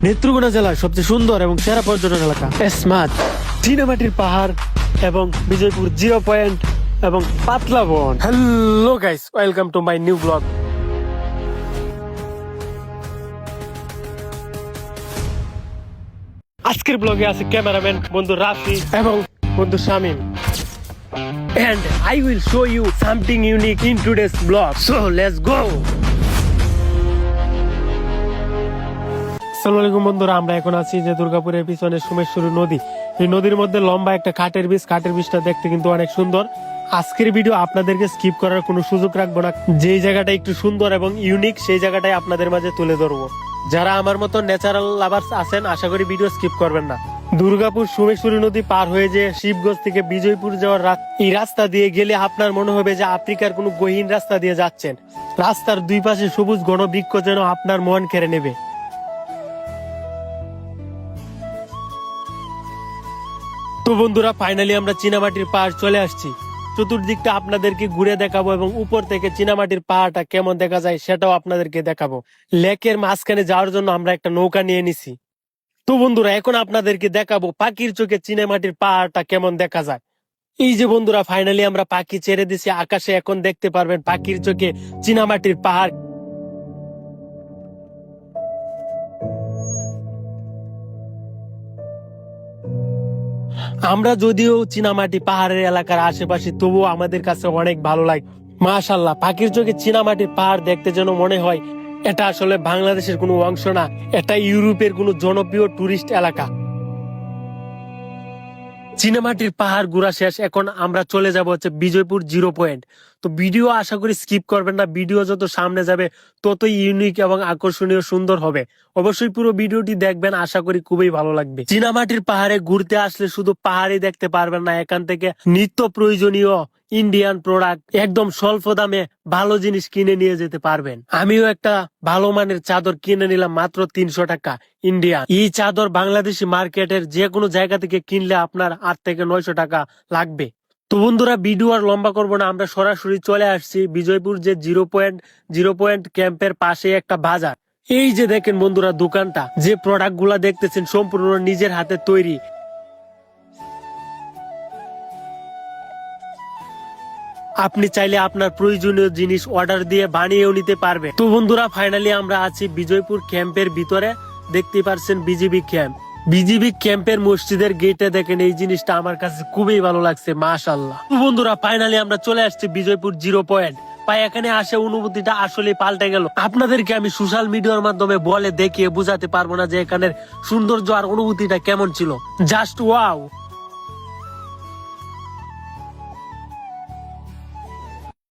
নেত্রকোনা জেলার সবচেয়ে সুন্দর এবং সেরা পর্যটন এলাকা স্মার্ট চীনামাটির পাহাড় এবং বিজয়পুর জিরো পয়েন্ট এবং পাতলা বন hello guys welcome to my new blog আজকের ব্লগে আছে ক্যামেরাম্যান বন্ধু রাফি এবং বন্ধু Shamim and I will show you something unique in today's vlog. So let's go. আসসালামু আলাইকুম বন্ধুরা, আমরা এখন আছি যে দুর্গাপুরের পিছনে নদী। এই নদীর মধ্যে লম্বা একটা কাঠের বীজ, কাঠের বীজটা দেখতে কিন্তু অনেক সুন্দর। আজকের ভিডিও আপনাদেরকে স্কিপ করার কোনো সুযোগ রাখব না। যেই জায়গাটা একটু সুন্দর এবং ইউনিক সেই জায়গাটাই আপনাদের মাঝে তুলে ধরবো। যারা আমার মতো ন্যাচারাল লাভার্স আছেন, আশা করি ভিডিও স্কিপ করবেন না। দুর্গাপুর সোমেশ্বরী নদী পার হয়ে যে শিবগঞ্জ থেকে বিজয়পুর যাওয়ার এই রাস্তা দিয়ে গেলে আপনার মনে হবে যে আফ্রিকার কোনো গহীন রাস্তা দিয়ে যাচ্ছেন। রাস্তার দুই পাশে সবুজ ঘন বৃক্ষ যেন আপনার মন কেড়ে নেবে। তো বন্ধুরা ফাইনালি আমরা চীনামাটির পাহাড় চলে আসছি। চতুর্দিকটা আপনাদেরকে ঘুরে দেখাবো এবং উপর থেকে চীনামাটির পাহাড়টা কেমন দেখা যায় সেটাও আপনাদেরকে দেখাবো। লেকের মাঝখানে যাওয়ার জন্য আমরা একটা নৌকা নিয়ে নিছি। তো বন্ধুরা, এখন আপনাদেরকে দেখাবো পাখির চোখে চীনামাটির পাহাড়টা কেমন দেখা যায়। এই যে বন্ধুরা ফাইনালি আমরা পাখি ছেড়ে দিছি। আকাশে এখন দেখতে পারবেন পাখির চোখে চীনামাটির পাহাড় আমরা যদিও চীনামাটি পাহাড়ের এলাকার আশেপাশে, তবুও আমাদের কাছে অনেক ভালো লাগে। মাশাল্লাহ পাখির চোখে চীনামাটি পাহাড় দেখতে যেন মনে হয়, এটা আসলে বাংলাদেশের কোনো অংশ না, এটা ইউরোপের কোনো জনপ্রিয় টুরিস্ট এলাকা। চীনামাটির পাহাড় ঘোরা শেষ, এখন আমরা চলে যাব হচ্ছে বিজয়পুর জিরো পয়েন্ট। তো ভিডিও আশা করি স্কিপ করবেন না। ভিডিও যত সামনে যাবে, ততই ইউনিক এবং আকর্ষণীয় সুন্দর হবে। অবশ্যই পুরো ভিডিওটি দেখবেন, আশা করি খুবই ভালো লাগবে। চীনামাটির পাহাড়ে ঘুরতে আসলে শুধু পাহাড়ই দেখতে পারবেন না, এখান থেকে নিত্য প্রয়োজনীয় ইন্ডিয়ান প্রোডাক্ট একদম স্বল্প দামে ভালো জিনিস কিনে নিয়ে যেতে পারবেন। আমিও একটা ভালো মানের চাদর কিনে নিলাম, মাত্র তিনশো টাকা ইন্ডিয়া এই চাদর বাংলাদেশি মার্কেটের যে কোনো জায়গা থেকে কিনলে আপনার আট থেকে নয়শো টাকা লাগবে। তো বন্ধুরা, ভিডিও আর লম্বা করব না। আমরা সরাসরি চলে আসছি বিজয়পুর যে জিরো পয়েন্ট জিরো পয়েন্ট ক্যাম্পের পাশে একটা বাজার। এই যে দেখেন বন্ধুরা দোকানটা, যে প্রোডাক্টগুলা দেখতেছেন সম্পূর্ণ নিজের হাতে তৈরি। আপনি চাইলে আপনার প্রয়োজনীয় জিনিস অর্ডার দিয়ে বানিয়েও নিতে পারবে তো বন্ধুরা ফাইনালি আমরা আছি বিজয়পুর ক্যাম্পের ভিতরে। দেখতে পারছেন বিজিবি ক্যাম্প। বিজিবি ক্যাম্পের মসজিদের গেটে দেখেন এই জিনিসটা আমার কাছে খুবই ভালো লাগছে মাশাল্লাহ বন্ধুরা ফাইনালি আমরা চলে আসছি বিজয়পুর জিরো পয়েন্ট পাই এখানে আসে অনুভূতিটা আসলে পাল্টে গেল। আপনাদেরকে আমি সোশ্যাল মিডিয়ার মাধ্যমে বলে দেখিয়ে বুঝাতে পারব না যে এখানের সৌন্দর্য আর অনুভূতিটা কেমন ছিল। Just wow